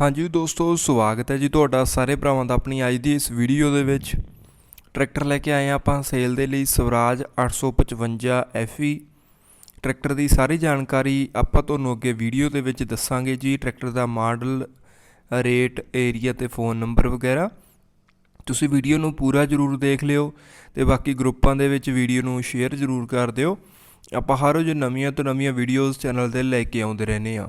ਹਾਂਜੀ ਦੋਸਤੋ, ਸਵਾਗਤ ਹੈ ਜੀ ਤੁਹਾਡਾ ਸਾਰੇ ਭਰਾਵਾਂ ਦਾ ਆਪਣੀ ਅੱਜ ਦੀ ਇਸ ਵੀਡੀਓ ਦੇ ਵਿੱਚ। ਟਰੈਕਟਰ ਲੈ ਕੇ ਆਏ ਹਾਂ ਆਪਾਂ ਸੇਲ ਦੇ ਲਈ ਸਵਰਾਜ 855 FE ਟਰੈਕਟਰ ਦੀ ਸਾਰੀ ਜਾਣਕਾਰੀ ਆਪਾਂ ਤੁਹਾਨੂੰ ਅੱਗੇ ਵੀਡੀਓ ਦੇ ਵਿੱਚ ਦੱਸਾਂਗੇ ਜੀ। ਟਰੈਕਟਰ ਦਾ ਮਾਡਲ, ਰੇਟ, ਏਰੀਆ ਤੇ ਫੋਨ ਨੰਬਰ ਵਗੈਰਾ। ਤੁਸੀਂ ਵੀਡੀਓ ਨੂੰ ਪੂਰਾ ਜ਼ਰੂਰ ਦੇਖ ਲਿਓ ਤੇ ਬਾਕੀ ਗਰੁੱਪਾਂ ਦੇ ਵਿੱਚ ਵੀਡੀਓ ਨੂੰ ਸ਼ੇਅਰ ਜ਼ਰੂਰ ਕਰ ਦਿਓ। ਆਪਾਂ ਹਰ ਰੋਜ਼ ਨਵੀਆਂ ਤੋਂ ਨਵੀਆਂ ਵੀਡੀਓਜ਼ ਚੈਨਲ ਤੇ ਲੈ ਕੇ ਆਉਂਦੇ ਰਹਿੰਦੇ ਆ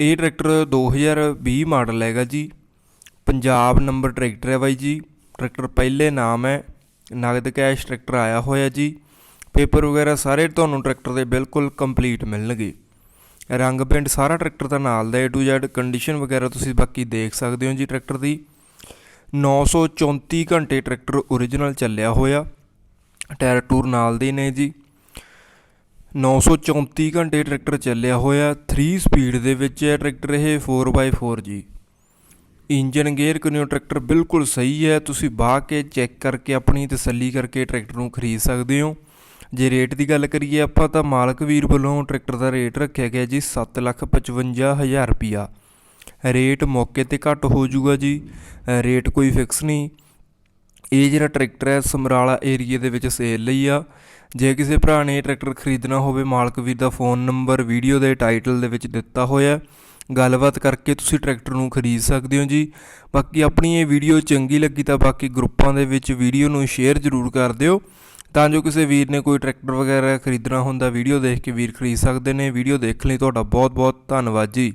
ਇਹ ਟਰੈਕਟਰ 2020 ਮਾਡਲ ਹੈਗਾ ਜੀ। ਪੰਜਾਬ ਨੰਬਰ ਟਰੈਕਟਰ ਹੈ ਬਾਈ ਜੀ। ਟਰੈਕਟਰ ਪਹਿਲੇ ਨਾਮ ਹੈ। ਨਗਦ ਕੈਸ਼ ਟਰੈਕਟਰ ਆਇਆ ਹੋਇਆ ਜੀ। ਪੇਪਰ ਵਗੈਰਾ ਸਾਰੇ ਤੁਹਾਨੂੰ ਟਰੈਕਟਰ ਦੇ ਬਿਲਕੁਲ ਕੰਪਲੀਟ ਮਿਲਣਗੇ। ਰੰਗ ਪਿੰਡ ਸਾਰਾ ਟਰੈਕਟਰ ਦਾ ਨਾਲ ਦਾ A to Z ਕੰਡੀਸ਼ਨ ਵਗੈਰਾ ਤੁਸੀਂ ਬਾਕੀ ਦੇਖ ਸਕਦੇ ਹੋ ਜੀ ਟਰੈਕਟਰ ਦੀ। 934 ਘੰਟੇ ਟਰੈਕਟਰ ਓਰੀਜਨਲ ਚੱਲਿਆ ਹੋਇਆ। ਟਾਇਰ ਟੂਰ ਨਾਲ ਦੇ ਨੇ ਜੀ। 934 ਘੰਟੇ ਟਰੈਕਟਰ ਚੱਲਿਆ ਹੋਇਆ 3 ਸਪੀਡ ਦੇ ਵਿੱਚ ਹੈ ਟਰੈਕਟਰ ਇਹ 4x4 ਜੀ। ਇੰਜਨ ਗੇਅਰ ਕਨਿਓ ਟਰੈਕਟਰ ਬਿਲਕੁਲ ਸਹੀ ਹੈ, ਤੁਸੀਂ ਬਾਹ ਕੇ ਚੈੱਕ ਕਰਕੇ ਆਪਣੀ ਤਸੱਲੀ ਕਰਕੇ ਟਰੈਕਟਰ ਨੂੰ ਖਰੀਦ ਸਕਦੇ ਹੋ। ਜੇ ਰੇਟ ਦੀ ਗੱਲ ਕਰੀਏ ਆਪਾਂ ਤਾਂ ਮਾਲਕ ਵੀਰ ਵੱਲੋਂ ਟਰੈਕਟਰ ਦਾ ਰੇਟ ਰੱਖਿਆ ਗਿਆ ਜੀ 755000 ਰੁਪਿਆ ਰੇਟ ਮੌਕੇ ਤੇ ਘੱਟ ਹੋ ਜਾਊਗਾ ਜੀ, ਰੇਟ ਕੋਈ ਫਿਕਸ ਨਹੀਂ। ਇਹ ਜਿਹੜਾ ਟਰੈਕਟਰ ਹੈ ਸਮਰਾਲਾ ਏਰੀਏ ਦੇ ਵਿੱਚ ਸੇਲ ਲਈ ਆ। ਜੇ ਕਿਸੇ ਭਰਾ ਨੇ ਇਹ ਟਰੈਕਟਰ ਖਰੀਦਣਾ ਹੋਵੇ, ਮਾਲਕ ਵੀਰ ਦਾ ਫੋਨ ਨੰਬਰ, ਵੀਡੀਓ ਦੇ ਟਾਈਟਲ ਦੇ ਵਿੱਚ ਦਿੱਤਾ ਹੋਇਆ ਗੱਲਬਾਤ ਕਰਕੇ ਤੁਸੀਂ ਟਰੈਕਟਰ ਨੂੰ ਖਰੀਦ ਸਕਦੇ ਹੋ ਜੀ। ਬਾਕੀ ਆਪਣੀ ਇਹ ਵੀਡੀਓ ਚੰਗੀ ਲੱਗੀ ਤਾਂ ਬਾਕੀ ਗਰੁੱਪਾਂ ਦੇ ਵਿੱਚ ਵੀਡੀਓ ਨੂੰ ਸ਼ੇਅਰ ਜ਼ਰੂਰ ਕਰ ਦਿਓ। ਤਾਂ ਜੋ ਕਿਸੇ ਵੀਰ ਨੇ ਕੋਈ ਟਰੈਕਟਰ ਵਗੈਰਾ ਖਰੀਦਣਾ ਹੁੰਦਾ, ਵੀਡੀਓ ਦੇਖ ਕੇ ਵੀਰ ਖਰੀਦ ਸਕਦੇ ਨੇ। ਵੀਡੀਓ ਦੇਖਣ ਲਈ ਤੁਹਾਡਾ ਬਹੁਤ ਬਹੁਤ ਧੰਨਵਾਦ ਜੀ।